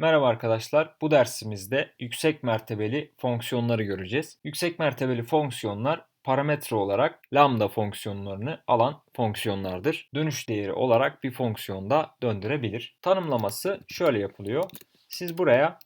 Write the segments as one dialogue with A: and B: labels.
A: Merhaba arkadaşlar. Bu dersimizde yüksek mertebeli fonksiyonları göreceğiz. Yüksek mertebeli fonksiyonlar parametre olarak lambda fonksiyonlarını alan fonksiyonlardır. Dönüş değeri olarak bir fonksiyonda döndürebilir. Tanımlaması şöyle yapılıyor. Siz buraya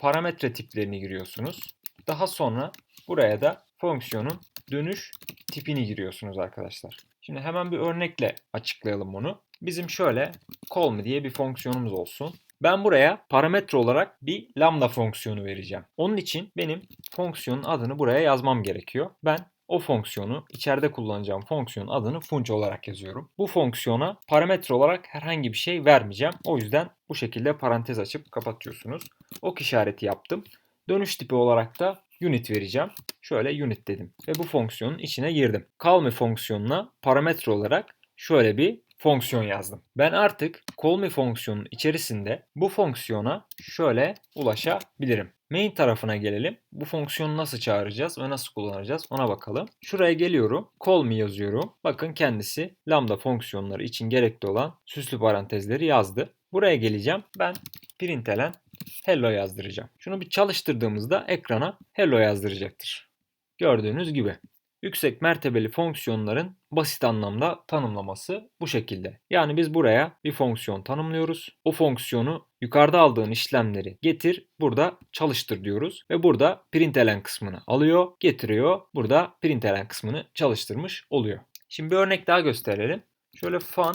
A: parametre tiplerini giriyorsunuz. Daha sonra buraya da fonksiyonun dönüş tipini giriyorsunuz arkadaşlar. Şimdi hemen bir örnekle açıklayalım bunu. Bizim şöyle call me diye bir fonksiyonumuz olsun. Ben buraya parametre olarak bir lambda fonksiyonu vereceğim. Onun için benim fonksiyonun adını buraya yazmam gerekiyor. Ben o fonksiyonu içeride kullanacağım fonksiyonun adını func olarak yazıyorum. Bu fonksiyona parametre olarak herhangi bir şey vermeyeceğim. O yüzden bu şekilde parantez açıp kapatıyorsunuz. Ok işareti yaptım. Dönüş tipi olarak da unit vereceğim. Şöyle unit dedim ve bu fonksiyonun içine girdim. Call me fonksiyonuna parametre olarak şöyle bir fonksiyon yazdım. Ben artık call me fonksiyonun içerisinde bu fonksiyona şöyle ulaşabilirim. Main tarafına gelelim. Bu fonksiyonu nasıl çağıracağız ve nasıl kullanacağız ona bakalım. Şuraya geliyorum. Call me yazıyorum. Bakın kendisi lambda fonksiyonları için gerekli olan süslü parantezleri yazdı. Buraya geleceğim. Ben println hello yazdıracağım. Şunu bir çalıştırdığımızda ekrana hello yazdıracaktır. Gördüğünüz gibi. Yüksek mertebeli fonksiyonların basit anlamda tanımlaması bu şekilde. Yani biz buraya bir fonksiyon tanımlıyoruz. O fonksiyonu yukarıda aldığın işlemleri getir, burada çalıştır diyoruz. Ve burada println kısmını alıyor, getiriyor. Burada println kısmını çalıştırmış oluyor. Şimdi bir örnek daha gösterelim. Şöyle fun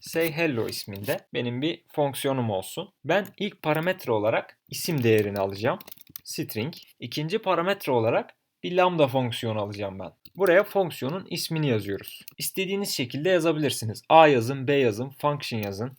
A: say hello isminde benim bir fonksiyonum olsun. Ben ilk parametre olarak isim değerini alacağım. String. İkinci parametre olarak bir lambda fonksiyonu alacağım ben. Buraya fonksiyonun ismini yazıyoruz. İstediğiniz şekilde yazabilirsiniz. A yazın, B yazın, function yazın,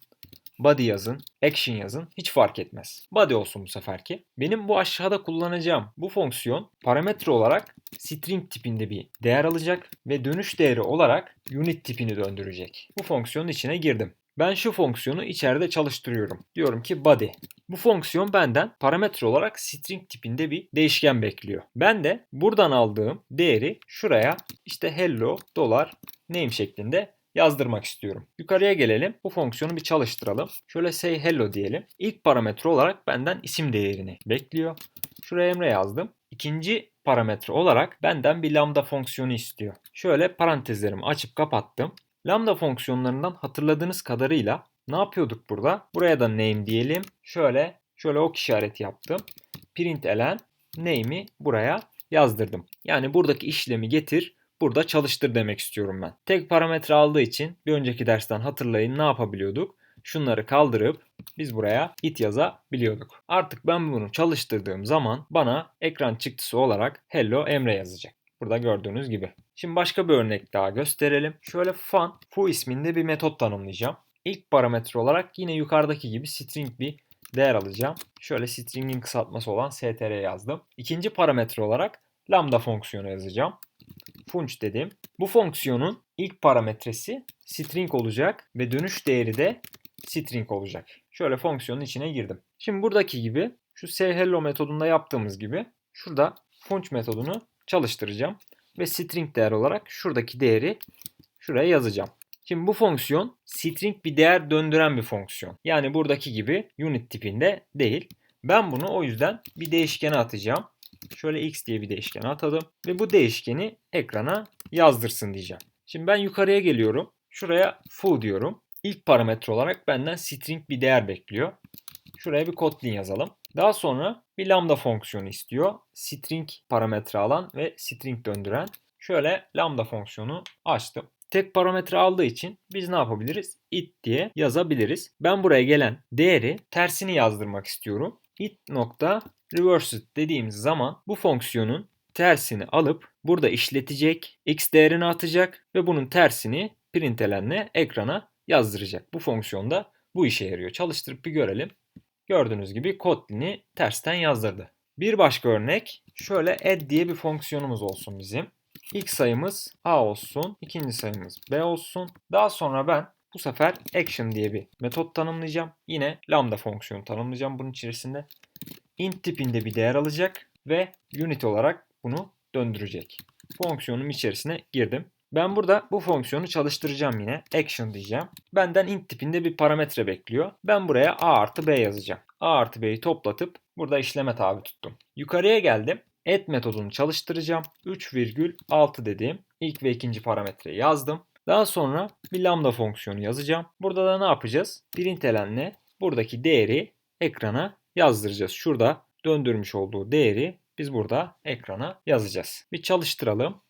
A: body yazın, action yazın hiç fark etmez. Body olsun bu seferki. Benim bu aşağıda kullanacağım bu fonksiyon parametre olarak string tipinde bir değer alacak ve dönüş değeri olarak unit tipini döndürecek. Bu fonksiyonun içine girdim. Ben şu fonksiyonu içeride çalıştırıyorum. Diyorum ki body. Bu fonksiyon benden parametre olarak string tipinde bir değişken bekliyor. Ben de buradan aldığım değeri şuraya işte hello dolar name şeklinde yazdırmak istiyorum. Yukarıya gelelim. Bu fonksiyonu bir çalıştıralım. Şöyle say hello diyelim. İlk parametre olarak benden isim değerini bekliyor. Şuraya Emre yazdım. İkinci parametre olarak benden bir lambda fonksiyonu istiyor. Şöyle parantezlerimi açıp kapattım. Lambda fonksiyonlarından hatırladığınız kadarıyla ne yapıyorduk burada? Buraya da name diyelim. Şöyle şöyle ok işareti yaptım. Println name'i buraya yazdırdım. Yani buradaki işlemi getir, burada çalıştır demek istiyorum ben. Tek parametre aldığı için bir önceki dersten hatırlayın ne yapabiliyorduk? Şunları kaldırıp biz buraya it yazabiliyorduk. Artık ben bunu çalıştırdığım zaman bana ekran çıktısı olarak hello Emre yazacak. Burada gördüğünüz gibi. Şimdi başka bir örnek daha gösterelim. Şöyle fun, foo isminde bir metot tanımlayacağım. İlk parametre olarak yine yukarıdaki gibi string bir değer alacağım. Şöyle string'in kısaltması olan str yazdım. İkinci parametre olarak lambda fonksiyonu yazacağım. Func dedim. Bu fonksiyonun ilk parametresi string olacak ve dönüş değeri de string olacak. Şöyle fonksiyonun içine girdim. Şimdi buradaki gibi şu sayHello metodunda yaptığımız gibi şurada func metodunu çalıştıracağım ve string değer olarak şuradaki değeri şuraya yazacağım. Şimdi bu fonksiyon string bir değer döndüren bir fonksiyon. Yani buradaki gibi unit tipinde değil. Ben bunu o yüzden bir değişkene atacağım. Şöyle x diye bir değişkene atadım ve bu değişkeni ekrana yazdırsın diyeceğim. Şimdi ben yukarıya geliyorum. Şuraya foo diyorum. İlk parametre olarak benden string bir değer bekliyor. Şuraya bir kotlin yazalım. Daha sonra bir lambda fonksiyonu istiyor. String parametre alan ve string döndüren. Şöyle lambda fonksiyonu açtım. Tek parametre aldığı için biz ne yapabiliriz? it diye yazabiliriz. Ben buraya gelen değeri tersini yazdırmak istiyorum. it nokta reversed dediğimiz zaman bu fonksiyonun tersini alıp burada işletecek, x değerini atacak ve bunun tersini println'le ekrana yazdıracak. Bu fonksiyonda bu işe yarıyor. Çalıştırıp bir görelim. Gördüğünüz gibi Kotlin'i tersten yazdırdı. Bir başka örnek şöyle add diye bir fonksiyonumuz olsun bizim. İlk sayımız a olsun, ikinci sayımız b olsun. Daha sonra ben bu sefer action diye bir metot tanımlayacağım. Yine lambda fonksiyonu tanımlayacağım bunun içerisinde. int tipinde bir değer alacak ve unit olarak bunu döndürecek. Fonksiyonum içerisine girdim. Ben burada bu fonksiyonu çalıştıracağım yine. Action diyeceğim. Benden int tipinde bir parametre bekliyor. Ben buraya a artı b yazacağım. A artı B'yi toplatıp burada işleme tabi tuttum. Yukarıya geldim. Add metodunu çalıştıracağım. 3,6 dediğim ilk ve ikinci parametreyi yazdım. Daha sonra bir lambda fonksiyonu yazacağım. Burada da ne yapacağız? Println'le buradaki değeri ekrana yazdıracağız. Şurada döndürmüş olduğu değeri biz burada ekrana yazacağız. Bir çalıştıralım.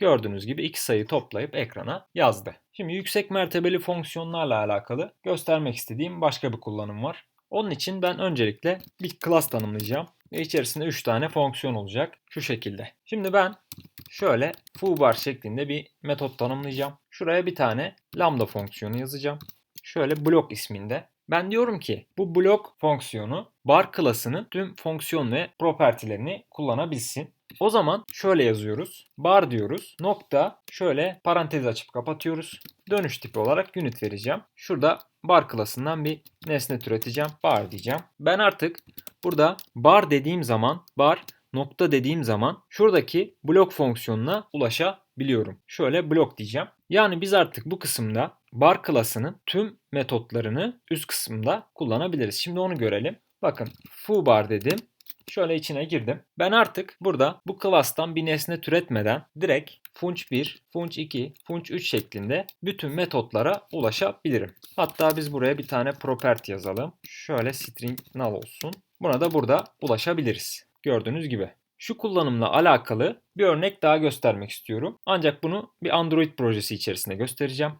A: Gördüğünüz gibi iki sayı toplayıp ekrana yazdı. Şimdi yüksek mertebeli fonksiyonlarla alakalı göstermek istediğim başka bir kullanım var. Onun için ben öncelikle bir class tanımlayacağım ve içerisinde 3 tane fonksiyon olacak şu şekilde. Şimdi ben şöyle foobar şeklinde bir metot tanımlayacağım. Şuraya bir tane lambda fonksiyonu yazacağım. Şöyle blok isminde. Ben diyorum ki bu blok fonksiyonu bar klasının tüm fonksiyon ve propertilerini kullanabilsin. O zaman şöyle yazıyoruz. Bar diyoruz. Nokta şöyle parantez açıp kapatıyoruz. Dönüş tipi olarak unit vereceğim. Şurada bar klasından bir nesne türeteceğim. Bar diyeceğim. Ben artık burada bar dediğim zaman bar nokta dediğim zaman şuradaki blok fonksiyonuna ulaşabiliyorum. Şöyle blok diyeceğim. Yani biz artık bu kısımda bar klasının tüm metotlarını üst kısımda kullanabiliriz. Şimdi onu görelim. Bakın foo bar dedim. Şöyle içine girdim. Ben artık burada bu class'tan bir nesne türetmeden direkt func1, func2, func3 şeklinde bütün metotlara ulaşabilirim. Hatta biz buraya bir tane property yazalım. Şöyle string null olsun. Buna da burada ulaşabiliriz. Gördüğünüz gibi. Şu kullanımla alakalı bir örnek daha göstermek istiyorum. Ancak bunu bir Android projesi içerisinde göstereceğim.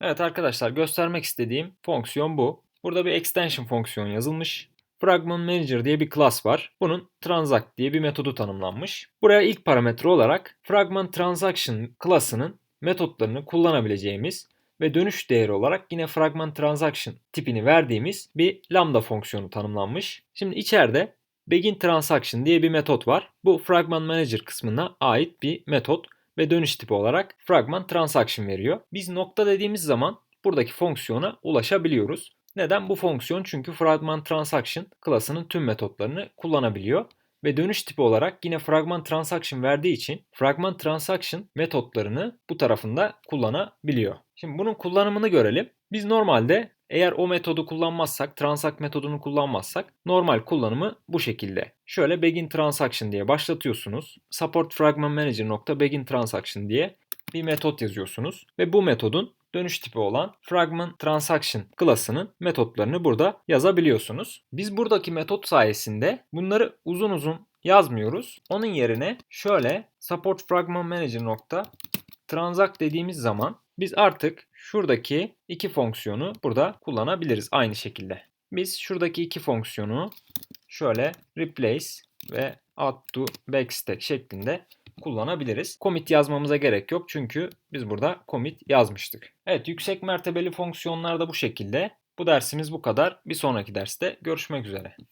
A: Evet arkadaşlar göstermek istediğim fonksiyon bu. Burada bir extension fonksiyon yazılmış. Fragment Manager diye bir class var. Bunun transact diye bir metodu tanımlanmış. Buraya ilk parametre olarak Fragment Transaction class'ının metotlarını kullanabileceğimiz ve dönüş değeri olarak yine Fragment Transaction tipini verdiğimiz bir lambda fonksiyonu tanımlanmış. Şimdi içeride Begin Transaction diye bir metot var. Bu Fragment Manager kısmına ait bir metot ve dönüş tipi olarak Fragment Transaction veriyor. Biz nokta dediğimiz zaman buradaki fonksiyona ulaşabiliyoruz. Neden? Bu fonksiyon çünkü Fragment Transaction klasının tüm metotlarını kullanabiliyor. Ve dönüş tipi olarak yine Fragment Transaction verdiği için Fragment Transaction metotlarını bu tarafında kullanabiliyor. Şimdi bunun kullanımını görelim. Biz normalde eğer o metodu kullanmazsak, transact metodunu kullanmazsak normal kullanımı bu şekilde. Şöyle begin transaction diye başlatıyorsunuz. Support fragment manager begin transaction diye bir metot yazıyorsunuz ve bu metodun dönüş tipi olan fragment transaction klasının metotlarını burada yazabiliyorsunuz. Biz buradaki metot sayesinde bunları uzun uzun yazmıyoruz. Onun yerine şöyle support fragment manager transact dediğimiz zaman biz artık şuradaki iki fonksiyonu burada kullanabiliriz aynı şekilde. Biz şuradaki iki fonksiyonu şöyle replace ve add to backstack şeklinde kullanabiliriz. Commit yazmamıza gerek yok çünkü biz burada commit yazmıştık. Evet yüksek mertebeli fonksiyonlar da bu şekilde. Bu dersimiz bu kadar. Bir sonraki derste görüşmek üzere.